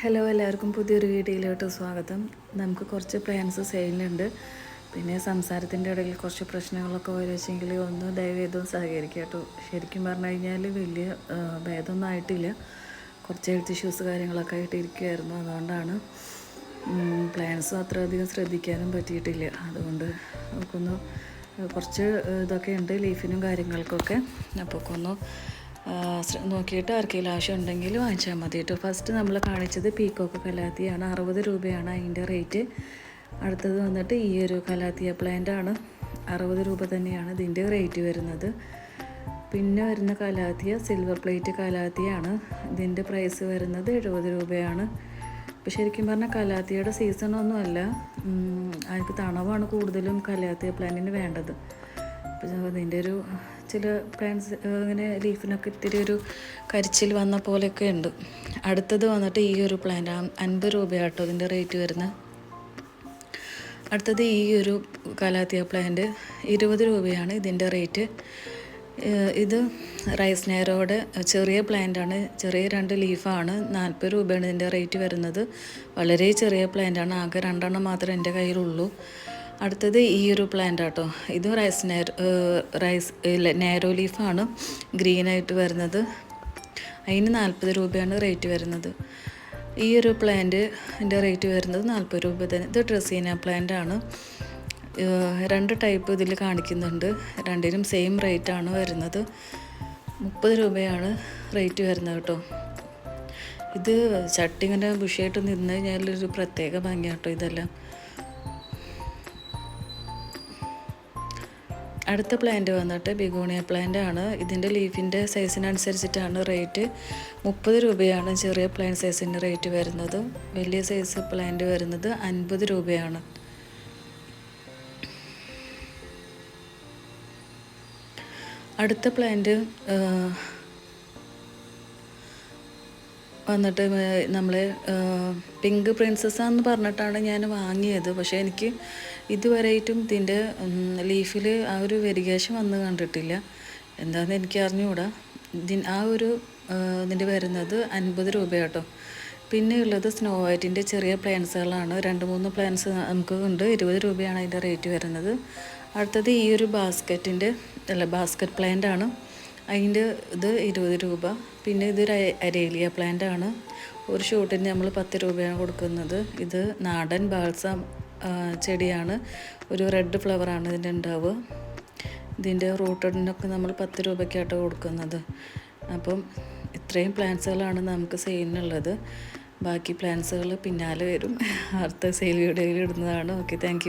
Hello എല്ലാവർക്കും പുതിയൊരു വീഡിയോയിലോട്ട് സ്വാഗതം. നമുക്ക് കുറച്ച് പ്ലാൻസ് സെയിലുണ്ട് പിന്നെ സംസാരത്തിന്റെ ഇടയിൽ കുറച്ച് പ്രശ്നങ്ങളൊക്കെ വരുവെച്ചെങ്കിൽ ഒന്ന് ദയവേദവും സഹകരിക്കുക കേട്ടോ. ശരിക്കും പറഞ്ഞു കഴിഞ്ഞാൽ വലിയ ഭേദമൊന്നും ആയിട്ടില്ല. കുറച്ച് ഹെൽത്ത് ഇഷ്യൂസ് കാര്യങ്ങളൊക്കെ ആയിട്ട് ഇരിക്കുമായിരുന്നു അതുകൊണ്ടാണ് പ്ലാൻസും അത്രയധികം ശ്രദ്ധിക്കാനും പറ്റിയിട്ടില്ല. അതുകൊണ്ട് നമുക്കൊന്ന് കുറച്ച് ഇതൊക്കെ ഉണ്ട് ലീഫിനും കാര്യങ്ങൾക്കൊക്കെ. അപ്പോൾ ഒന്ന് നോക്കിയിട്ട് ആർക്കെങ്കിലും ആവശ്യം ഉണ്ടെങ്കിൽ വാങ്ങിച്ചാൽ മതി കേട്ടോ. ഫസ്റ്റ് നമ്മൾ കാണിച്ചത് പീക്കോക്ക് കലാത്തിയാണ്. അറുപത് രൂപയാണ് അതിന്റെ റേറ്റ് അടുത്തത് വന്നിട്ട് ഈ ഒരു കലാത്തിയ പ്ലാന്റ് ആണ്. അറുപത് രൂപ തന്നെയാണ് ഇതിന്റെ റേറ്റ് വരുന്നത്. പിന്നെ വരുന്ന കലാത്തിയ സിൽവർ പ്ലേറ്റ് കലാത്തിയാണ്. ഇതിന്റെ പ്രൈസ് വരുന്നത് എഴുപത് രൂപയാണ്. ഇപ്പോൾ ശരിക്കും പറഞ്ഞാൽ കലാത്തിയുടെ സീസണൊന്നുമല്ല അതിന് തണവാണ് കൂടുതലും കലാത്തിയ പ്ലാന്റിന് വേണ്ടത്. അപ്പോൾ ഇതിന്റെ ഒരു ചില പ്ലാന്റ്സ് ഇങ്ങനെ ലീഫിനൊക്കെ ഇത്തിരി ഒരു കരിച്ചിൽ വന്ന പോലെയൊക്കെ ഉണ്ട്. അടുത്തത് വന്നിട്ട് ഈ ഒരു പ്ലാന്റ് അൻപത് രൂപയാട്ടോ ഇതിന്റെ റേറ്റ് വരുന്നത് അടുത്തത് ഈ ഒരു കാലാത്തിയ പ്ലാന്റ് ഇരുപത് രൂപയാണ് ഇതിന്റെ റേറ്റ് ഇത് റൈസ് നേരോടെ ചെറിയ പ്ലാന്റാണ് ചെറിയ രണ്ട് ലീഫാണ് നാൽപ്പത് രൂപയാണ് ഇതിന്റെ റേറ്റ് വരുന്നത്. വളരെ ചെറിയ പ്ലാന്റാണ് ആകെ രണ്ടെണ്ണം മാത്രമേ എന്റെ കയ്യിലുള്ളൂ. അടുത്തത് ഈ ഒരു പ്ലാന്റ് ആട്ടോ. ഇത് റൈസ് റൈസ് നാരോ ലീഫാണ് ഗ്രീനായിട്ട് വരുന്നത്. അതിന് നാൽപ്പത് രൂപയാണ് റേറ്റ് വരുന്നത്. ഈ ഒരു പ്ലാന്റിന്റെ റേറ്റ് വരുന്നത് നാൽപ്പത് രൂപ തന്നെ. ഇത് ഡ്രസീന പ്ലാന്റ് ആണ്. രണ്ട് ടൈപ്പ് ഇതിൽ കാണിക്കുന്നുണ്ട്. രണ്ടിനും സെയിം റേറ്റ് ആണ് വരുന്നത്. മുപ്പത് രൂപയാണ് റേറ്റ് വരുന്നത് കേട്ടോ. ഇത് ചട്ടി ഇങ്ങനെ ബുഷിയായിട്ട് നിന്ന് കഴിഞ്ഞാൽ ഒരു പ്രത്യേക ഭംഗിയാട്ടോ ഇതെല്ലാം. അടുത്ത പ്ലാന്റ് വന്നിട്ട് ബിഗോണിയ പ്ലാന്റ് ആണ്. ഇതിന്റെ ലീഫിന്റെ സൈസിനനുസരിച്ചിട്ടാണ് റേറ്റ് മുപ്പത് രൂപയാണ് ചെറിയ പ്ലാന്റ് സൈസിന്റെ റേറ്റ് വരുന്നത്. വലിയ സൈസ് പ്ലാന്റ് വരുന്നത് അൻപത് രൂപയാണ്. അടുത്ത പ്ലാന്റ് വന്നിട്ട് നമ്മൾ പിങ്ക് പ്രിൻസസ് എന്ന് പറഞ്ഞിട്ടാണ് ഞാൻ വാങ്ങിയത്. പക്ഷേ എനിക്ക് ഇതുവരെയായിട്ടും ഇതിന്റെ ലീഫിൽ ആ ഒരു വെരികേഷൻ വന്ന് കണ്ടിട്ടില്ല. എന്താണെന്ന് എനിക്ക് അറിഞ്ഞുകൂടാ ഇതിന് ആ ഒരു ഇതിന്റെ വരുന്നത് അൻപത് രൂപ കേട്ടോ പിന്നെ ഉള്ളത് സ്നോ വൈറ്റിന്റെ ചെറിയ പ്ലാൻസുകളാണ് രണ്ട് മൂന്ന് പ്ലാൻസ് നമുക്ക് ഉണ്ട്. ഇരുപത് രൂപയാണ് അതിന്റെ റേറ്റ് വരുന്നത്. അടുത്തത് ഈ ഒരു ബാസ്ക്കറ്റിന്റെ അല്ല ബാസ്ക്കറ്റ് പ്ലാന്റ് ആണ് അതിന്റെ ഇത് ഇരുപത് രൂപ. പിന്നെ ഇതൊരു അരേലിയ പ്ലാന്റ് ആണ്. ഒരു ഷൂട്ടിന് നമ്മൾ പത്ത് രൂപയാണ് കൊടുക്കുന്നത്. ഇത് നാടൻ ബാൾസം ചെടിയാണ്. ഒരു റെഡ് ഫ്ലവറാണ് ഇതിന്റെ ഉണ്ടാവുക ഇതിന്റെ റൂട്ടഡിനൊക്കെ നമ്മൾ പത്ത് രൂപയ്ക്കായിട്ട് കൊടുക്കുന്നത്. അപ്പം ഇത്രയും പ്ലാന്റ്സുകളാണ് നമുക്ക് സെയിലിനുള്ളത് ബാക്കി പ്ലാന്റ്സുകൾ പിന്നാലെ വരും. അടുത്ത സെയിൽ വീഡിയോയിൽ ഇടുന്നതാണ്. Okay thank